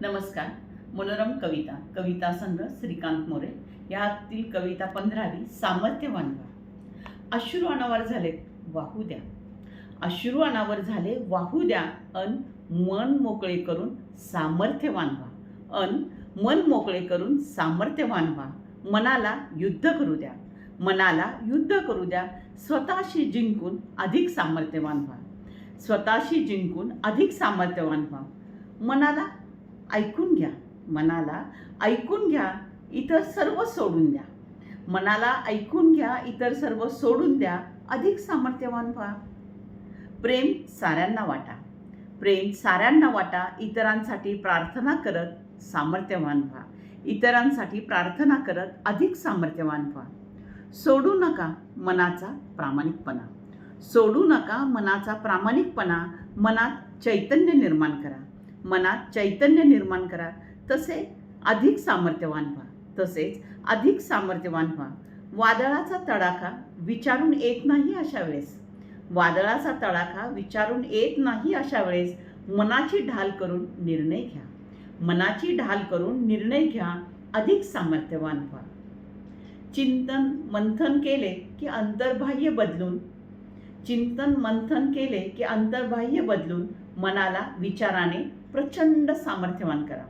नमस्कार. मनोरम कविता कविता संघ श्रीकांत मोरे. यातील कविता पंधरावी सामर्थ्यवान व्हा अश्रू अनावर झाले वाहू द्या. अश्रू अनावर झाले वाहू द्या. अन मन मोकळे करून सामर्थ्यवान व्हा अन मन मोकळे करून सामर्थ्यवान व्हा मनाला युद्ध करू द्या. मनाला युद्ध करू द्या. स्वतःशी जिंकून अधिक सामर्थ्यवान व्हा स्वतःशी जिंकून अधिक सामर्थ्यवान व्हा मनाला ऐकून घ्या. मनाला ऐकून घ्या इतर सर्व सोडून द्या. मनाला ऐकून घ्या इतर सर्व सोडून द्या. अधिक सामर्थ्यवान व्हा. प्रेम साऱ्यांना वाटा. प्रेम साऱ्यांना वाटा. इतरांसाठी प्रार्थना करत सामर्थ्यवान व्हा. इतरांसाठी प्रार्थना करत अधिक सामर्थ्यवान व्हा. सोडू नका मनाचा प्रामाणिकपणा. सोडू नका मनाचा प्रामाणिकपणा. मनात चैतन्य निर्माण करा. मनात चैतन्य निर्माण करा. तसे अधिक सामर्थ्यवान व्हा. तसेच अधिक सामर्थ्यवान व्हा. वादळाचा तडाखा विचारून येत नाही अशा वेळेस. वादळाचा तडाखा विचारून येत नाही अशा वेळेस मनाची ढाल करून निर्णय घ्या. मनाची ढाल करून निर्णय घ्या. अधिक सामर्थ्यवान व्हा. चिंतन मंथन केले की अंतर्बाह्य बदलून चिंतन मंथन केले की अंतर्बाह्य बदलून मनाला विचाराने प्रचंड सामर्थ्यवान करा.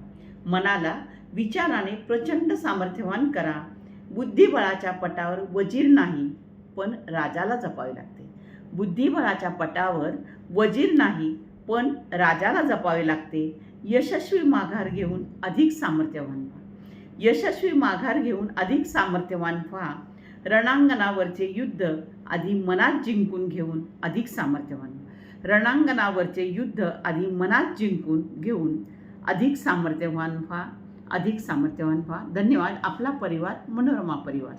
मनाला विचाराने प्रचंड सामर्थ्यवान करा. बुद्धिबळाच्या पटावर वजीर नाही पण राजाला जपावे लागते. बुद्धिबळाच्या पटावर वजीर नाही पण राजाला जपावे लागते. यशस्वी माघार घेऊन अधिक सामर्थ्यवान व्हा. यशस्वी माघार घेऊन अधिक सामर्थ्यवान व्हा. रणांगणावरचे युद्ध आधी मनात जिंकून घेऊन अधिक सामर्थ्यवान. रणांगणावरचे युद्ध आधी मनात जिंकून घेऊन अधिक सामर्थ्यवान व्हा अधिक सामर्थ्यवान व्हा. धन्यवाद. आपला परिवार मनोरमा परिवार.